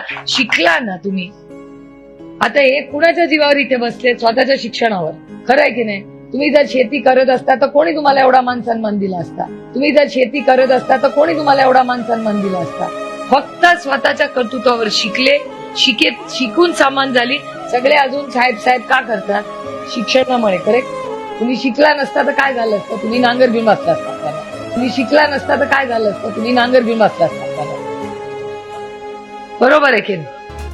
तुम्हाला शिकला ना तुम्ही? आता हे कुणाच्या जीवावर इथे बसले? स्वतःच्या शिक्षणावर. खरं आहे की नाही? तुम्ही जर शेती करत असता तर कोणी तुम्हाला एवढा मान सन्मान दिला असता? तुम्ही जर शेती करत असता तर कोणी तुम्हाला एवढा मान सन्मान दिला असता? फक्त स्वतःच्या कर्तृत्वावर शिकले शिकेत शिकून सामान झाली. सगळे अजून साहेब साहेब का करतात? शिक्षणामुळे करेक्ट तुम्ही शिकला नसता तर काय झालं असतं? तुम्ही नांगर घेऊन बसला असता तुम्ही शिकला नसता तर काय झालं असतं? तुम्ही नांगर घेऊन बसला असता बरोबर आहे की नाही?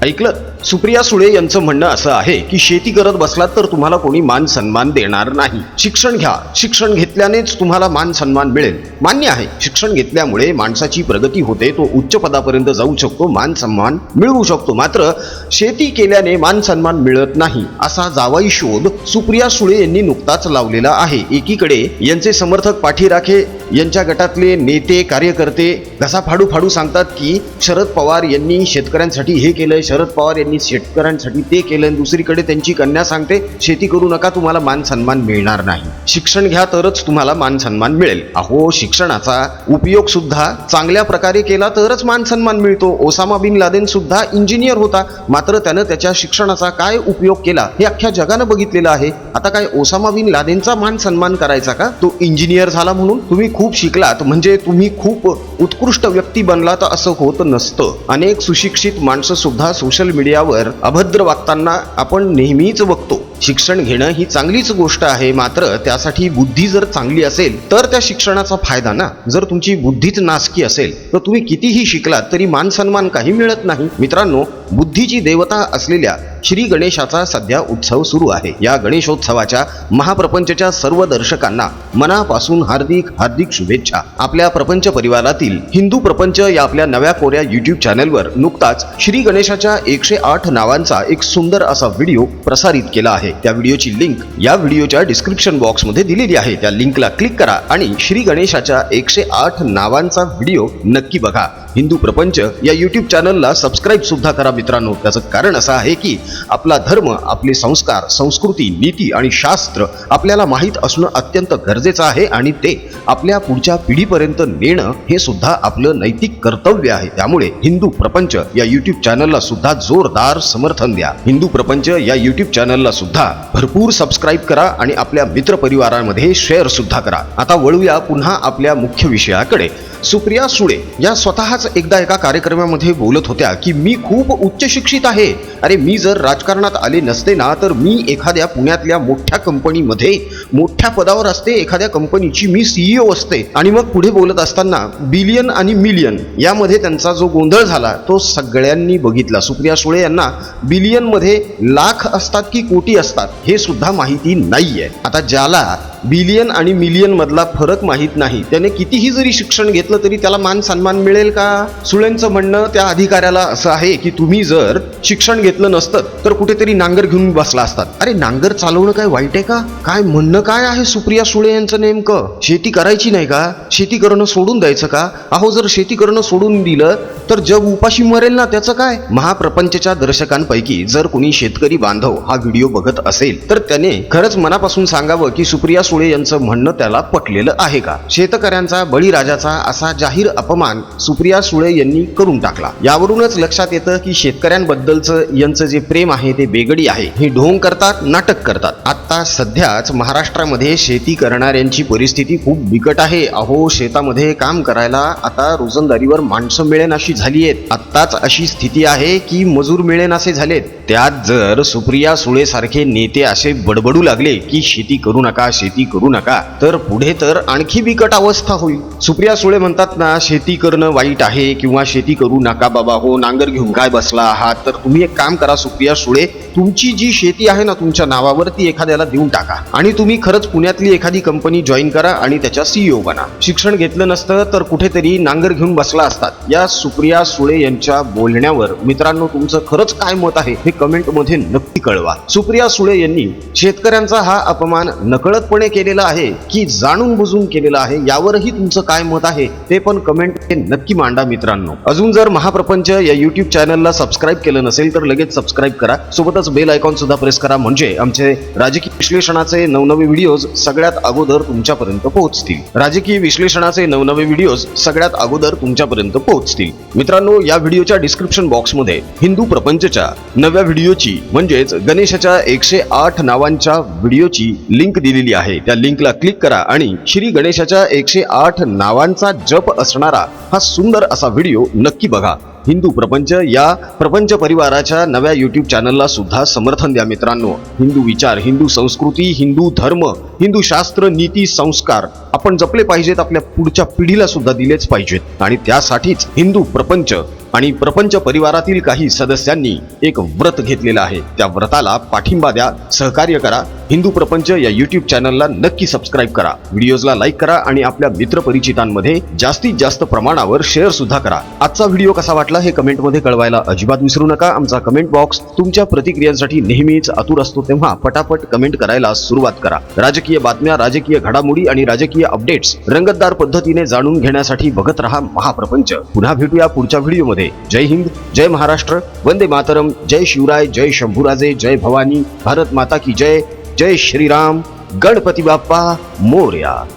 ऐकलं? सुप्रिया सुळे यांचं म्हणणं असं आहे की शेती करत बसलात तर तुम्हाला कोणी मान सन्मान देणार नाही. शिक्षण घ्या. शिक्षण घेतल्यानेच तुम्हाला मान सन्मान मिळेल. मान्य आहे शिक्षण घेतल्यामुळे माणसाची प्रगती होते तो उच्च पदापर्यंत जाऊ शकतो मान सन्मान मिळवू शकतो. मात्र शेती केल्याने मान सन्मान मिळत नाही असा जावाई शोध सुप्रिया सुळे यांनी नुकताच लावलेला आहे. एकीकडे यांचे समर्थक पाठीराखे यांच्या गटातले नेते कार्यकर्ते घसा फाडू फाडू सांगतात की शरद पवार यांनी शेतकऱ्यांसाठी हे केलंय शरद पवार यांनी शेतकऱ्यांसाठी ते केलं आणि दुसरीकडे त्यांची कन्या सांगते शेती करू नका तुम्हाला मान सन्मान मिळणार नाही. शिक्षण घ्या तरच तुम्हाला मान सन्मान मिळेल. अहो शिक्षणाचा उपयोग सुद्धा चांगल्या प्रकारे केला तरच मान सन्मान मिळतो. ओसामा बिन लादेन सुद्धा इंजिनियर होता. मात्र त्यानं त्याच्या शिक्षणाचा काय उपयोग केला हे अख्ख्या जगानं बघितलेलं आहे. आता काय ओसामा बिन लादेनचा मान सन्मान करायचा का? तो इंजिनियर झाला म्हणून? तुम्ही खूप शिकलात म्हणजे तुम्ही खूप उत्कृष्ट व्यक्ती बनलात असं होत नसतं. अनेक सुशिक्षित माणसं सुद्धा सोशल मीडियावर अभद्र वागताना आपण नेहमीच बघतो. शिक्षण घेणं ही चांगलीच गोष्ट आहे मात्र त्यासाठी बुद्धी जर चांगली असेल तर त्या शिक्षणाचा फायदा ना? जर तुमची बुद्धीच नासकी असेल तर तुम्ही कितीही शिकलात तरी मान सन्मान काही मिळत नाही. मित्रांनो बुद्धीची देवता असलेल्या श्री गणेशाचा सध्या उत्सव सुरू आहे. या गणेशोत्सवाच्या महाप्रपंचच्या सर्व दर्शकांना मनापासून हार्दिक हार्दिक शुभेच्छा. आपल्या प्रपंच परिवारातील हिंदू प्रपंच या आपल्या नव्या कोऱ्या युट्यूब चॅनलवर नुकताच श्री गणेशाच्या एकशे आठ नावांचा एक सुंदर असा व्हिडिओ प्रसारित केला आहे. त्या व्हिडिओची लिंक या व्हिडिओच्या डिस्क्रिप्शन बॉक्समध्ये दिलेली आहे. त्या लिंकला क्लिक करा आणि श्री गणेशाच्या एकशे आठ नावांचा व्हिडिओ नक्की बघा. हिंदू प्रपंच या युट्यूब चॅनलला सबस्क्राईब सुद्धा करा मित्रांनो. त्याचं कारण असं आहे की आपला धर्म आपले संस्कार संस्कृती नीती आणि शास्त्र आपल्याला माहीत असणं अत्यंत गरजेचं आहे आणि ते आपल्या पुढच्या पिढीपर्यंत नेणं हे सुद्धा आपलं नैतिक कर्तव्य आहे. त्यामुळे हिंदू प्रपंच या युट्यूब चॅनलला सुद्धा जोरदार समर्थन द्या. हिंदू प्रपंच या युट्यूब चॅनलला सुद्धा भरपूर सबस्क्राईब करा आणि आपल्या मित्रपरिवारामध्ये शेअर सुद्धा करा. आता वळूया पुन्हा आपल्या मुख्य विषयाकडे. सुप्रिया सुळे या स्वतः स्वतःच एकदा एका कार्यक्रमामध्ये बोलत होत्या की मी खूप उच्च शिक्षित आहे. अरे मी जर राजकारणात आले नसते ना तर मी एखाद्या पुण्यातल्या मोठ्या कंपनीमध्ये मोठ्या पदावर असते एखाद्या कंपनीची. मी सीईओ असते. आणि मग पुढे बोलत असताना बिलियन आणि मिलियन यामध्ये त्यांचा जो गोंधळ झाला तो सगळ्यांनी बघितला. सुप्रिया सुळे यांना बिलियनमध्ये लाख असतात की कोटी असतात हे सुद्धा माहिती नाहीये. आता ज्याला बिलियन आणि मिलियन मधला फरक माहीत नाही त्याने कितीही जरी शिक्षण घेतलं तरी त्याला मान सन्मान मिळेल का? सुळेंचं म्हणणं त्या अधिकाऱ्याला असं आहे की तुम्ही जर शिक्षण घेतलं नसतं तर कुठेतरी नांगर घेऊन बसला असतात. अरे नांगर चालवणं काय वाईट आहे का? काय म्हणणं काय आहे सुप्रिया सुळे यांचं नेमकं? शेती करायची नाही का? शेती करणं सोडून द्यायचं का? अहो जर शेती करणं सोडून दिलं तर जग उपाशी मरेल ना त्याचं काय? महाप्रपंचच्या दर्शकांपैकी जर कोणी शेतकरी बांधव हा व्हिडिओ बघत असेल तर त्याने खरंच मनापासून सांगावं की सुप्रिया सुळे यांचं म्हणणं त्याला पटलेलं आहे का? शेतकऱ्यांचा बळीराजाचा असा जाहीर अपमान सुप्रिया सुळे यांनी करून टाकला. यावरूनच लक्षात येतं की शेतकऱ्यांबद्दलचं यांचं जे प्रेम आहे ते बेगडी आहे. हे ढोंग करतात नाटक करतात. आता सध्याच महाराष्ट्र महाराष्ट्रामध्ये शेती करणाऱ्यांची परिस्थिती खूप बिकट आहे. अहो शेतामध्ये काम करायला आता रोजंदारीवर माणसं मिळेन अशी झाली आहेत आत्ताच अशी स्थिती आहे की मजूर मिळेन असे झालेत. त्यात जर सुप्रिया सुळे सारखे नेते असे बडबडू लागले की शेती करू नका शेती करू नका तर पुढे तर आणखी बिकट अवस्था होईल. सुप्रिया सुळे म्हणतात ना शेती करणं वाईट आहे किंवा शेती करू नका बाबा हो नांगर घेऊन काय बसला आहात? तर तुम्ही एक काम करा सुप्रिया सुळे तुमची जी शेती आहे ना तुमच्या नावावर ती एखाद्याला देऊन टाका. आणि तुम्ही खरंच पुण्यातली एखादी कंपनी जॉईन करा आणि त्याच्या सीईओ बना. शिक्षण घेतलं नसतं तर कुठेतरी नांगर घेऊन बसला असतात. या सुप्रिया सुळे यांच्या बोलण्यावर मित्रांनो तुमचं खरंच काय मत आहे हे कमेंटमध्ये नक्की कळवा. सुप्रिया सुळे यांनी शेतकऱ्यांचा हा अपमान नकळतपणे केलेला आहे की जाणून बुजून केलेला आहे यावरही तुमचं काय मत आहे ते पण कमेंट नक्की मांडा मित्रांनो. अजून जर महाप्रपंच या युट्यूब चॅनलला सबस्क्राईब केलं नसेल तर लगेच सबस्क्राईब करा. सोबतच सोबतच बेल आयकॉन सुद्धा प्रेस करा. म्हणजे आमचे राजकीय विश्लेषणाचे नवनवे व्हिडिओज सगळ्यात अगोदर तुमच्यापर्यंत पोहोचतील. राजकीय विश्लेषणाचे नवनवे व्हिडिओज सगळ्यात अगोदर तुमच्यापर्यंत पोहोचतील. मित्रांनो या व्हिडिओच्या डिस्क्रिप्शन बॉक्समध्ये हिंदू प्रपंचच्या नव्या व्हिडिओची म्हणजेच गणेशाच्या एकशे आठ नावांच्या व्हिडिओची लिंक दिलेली आहे. त्या लिंकला क्लिक करा आणि श्री गणेशाच्या एकशे आठ नावांचा जप असणारा हा सुंदर असा व्हिडिओ नक्की बघा. हिंदू प्रपंच या प्रपंच परिवाराच्या नव्या युट्यूब चॅनलला सुद्धा समर्थन द्या मित्रांनो. हिंदू विचार हिंदू संस्कृती हिंदू धर्म हिंदू शास्त्र नीती संस्कार आपण जपले पाहिजेत आपल्या पुढच्या पिढीला सुद्धा दिलेच पाहिजेत. आणि त्यासाठीच हिंदू प्रपंच आणि प्रपंच परिवारातील काही सदस्यांनी एक व्रत घेतलेलं आहे. त्या व्रताला पाठिंबा द्या सहकार्य करा हिंदू प्रपंच या युट्यूब चॅनलला नक्की सबस्क्राईब करा. व्हिडिओजला लाईक करा आणि आपल्या मित्रपरिचितांमध्ये जास्तीत जास्त प्रमाणावर शेअर सुद्धा करा. आजचा व्हिडिओ कसा वाटला हे कमेंटमध्ये कळवायला अजिबात विसरू नका. आमचा कमेंट बॉक्स तुमच्या प्रतिक्रियांसाठी नेहमीच आतुर असतो तेव्हा पटापट कमेंट करायला सुरुवात करा. राजकीय बातम्या राजकीय घडामोडी आणि राजकीय अपडेट्स रंगतदार पद्धतीने जाणून घेण्यासाठी बघत रहा महाप्रपंच. पुन्हा भेटूया पुढच्या व्हिडिओमध्ये जय हिंद जय महाराष्ट्र. वंदे मातरम. जय शिवराय जय शंभूराजे जय भवानी. भारत माता की जय. जय श्रीराम गणपती बाप्पा मोर्या।